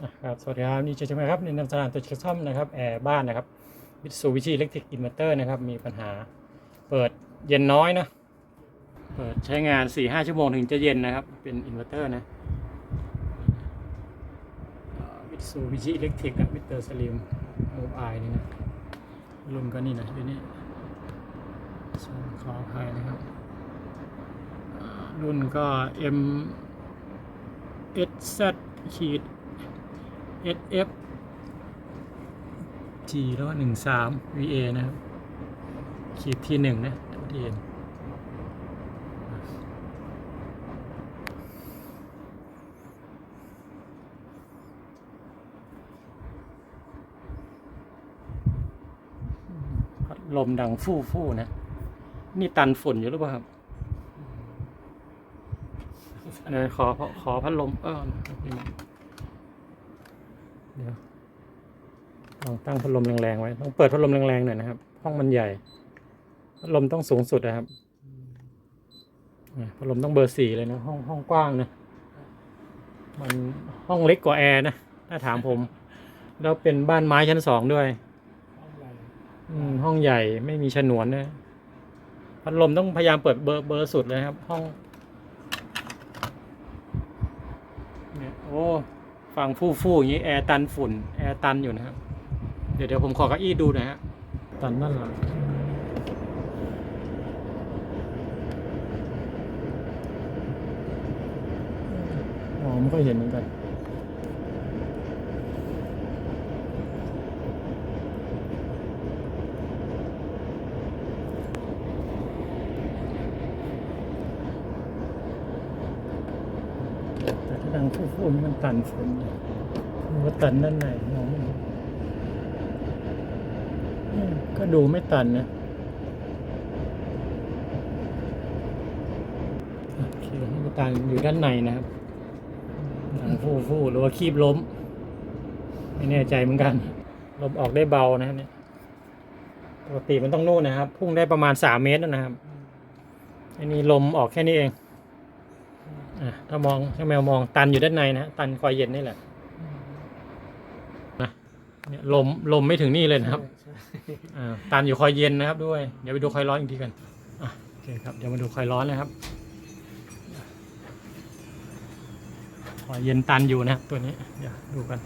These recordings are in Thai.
ครับสวัสดีครับนี่เจใช่ไหมครับในนำสนานตัวเช็คซ่อมนะครับแอร์บ้านนะครับมิตซูบิชิอิเล็กทริกอินเวอร์เตอร์นะครับ มีปัญหาเปิดเย็นน้อยนะ เปิดใช้งาน4-5ชั่วโมงถึงจะเย็นนะครับ เป็นอินเวอร์เตอร์นะมิตซูบิชิอิเล็กทริกนะมิเตอร์สลิมโมบายนี่นะรุ่นก็นี่นะอยู่นี่ขออภัยนะครับ รุ่นก็ M S Z ขีด SF G แล้วก็หนึ่งสาม VA นะครับ ขีดที่หนึ่งนะทุกทีนพัดลมดังฟู่ฟู่นะ นี่ตันฝุ่นอยู่หรือเปล่าครับเดี๋ยขอขอขอพัดลมเออ เดี๋ยวลองตั้งพัดลมแรงๆไว้ต้องเปิดพัดลมแรงๆหน่อยนะครับ ห้องมันใหญ่พัดลมต้องสูงสุดนะครับพัดลมต้องเบอร์สี่เลยนะห้องห้องกว้างนะมันห้องเล็กกว่าแอร์นะถ้าถามผม แล้วเป็นบ้านไม้ชั้นสองด้วยอืมห้องใหญ่ไม่มีฉนวนนะพัดลมต้องพยายามเปิดเบอร์เบอร์สุดเลยครับ ห้องเนี่ยโอ้ ฟังฟู่ฟู่อย่างนี้แอร์ตันฝุ่นแอร์ตันอยู่นะครับเดี๋ยวเดี๋ยวผมขอเก้าอี้ดูหนะฮะตันนั่นเหรอมอไม่ค่อยเห็นเหมือนกัน ดังฟู่ๆมันตันฝนมันตันด้านในมองไม่เห็นอืมก็ดูไม่ตันนะโอเคนี่ก็ตันอยู่ด้านในนะครับดังฟู่ๆหรือว่าคีบล้ม ไม่แน่ใจเหมือนกันลมออกได้เบานะครับเนี่ยปกติมันต้องนู่นนะครับ พุ่งได้ประมาณสามเมตรนะครับอันนี้ลมออกแค่นี้เอง ถ้ามองถ้าแมวมองตันอยู่ด้านในนะตันคอยเย็นนี่แหละนะเนี่ยลมลมไม่ถึงนี่เลยนะครับอ่าตันอยู่คอยเย็นนะครับด้วย เดี๋ยวไปดูคอยร้อนอีกทีกันอะโอเคครับเดี๋ยวมาดูคอยร้อนนะครับคอยเย็นตันอยู่นะครับตัวนี้เดี๋ยวดูกัน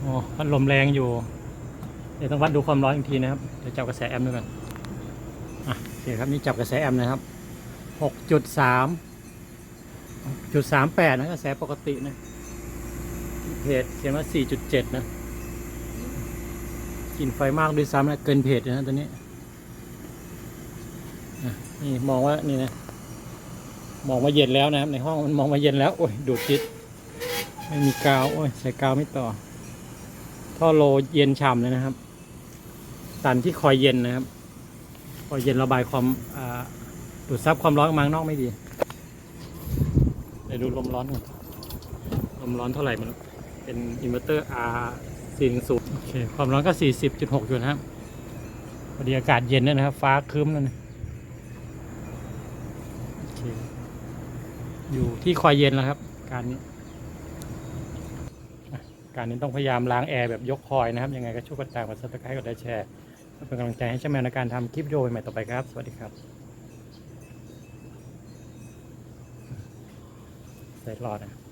โอ้พัดลมแรงอยู่ เดี๋ยวต้องวัดดูความร้อนอีกทีนะครับเดี๋ยวจับกระแสแอมป์ด้วยกันอะโอเคครับนี่จับกระแสแอมป์นะครับหกจุดสามจุดสามแปดนะกระแสปกตินะเพจเขียนว่าสี่จุดเจ็ดนะกินไฟมากด้วยซ้ำนะเกินเพจนะตัวนี้นี่มองว่านี่นะมองว่าเย็นแล้วนะครับ ในห้องมันมองว่าเย็นแล้ว โอ้ยดูดจิตไม่มีกาว โอ้ยใส่กาวไม่ต่อ ท่อโลเย็นฉ่ำเลยนะครับ ตันที่คอยเย็นนะครับ พอเย็นระบายความอ่าดูดซับความร้อนออกมาข้างนอกไม่ดีเดี๋ยวดูลมร้อนก่อนลมร้อนเท่าไหร่ไมันเป็นอินเวอร์เตอร์ R 4 1 0โอเคความร้อนก็ 40.6อยู่นะครับพอดีอากาศเย็นด้วยนะครับ ฟ้าครึ้มแล้วนะโอเคอยู่ที่คอยเย็นแล้วครับ การนี้อะการนี้ต้องพยายามล้างแอร์แบบยกคอยนะครับ ยังไงก็ช่วยกดติดตามกดซับสไครต์กดไลค์แชร์ เป็นกำลังใจให้ช่างแมวในการทำคลิปวิดีโอใหม่ต่อไปครับ สวัสดีครับ ใส่หลอดนะ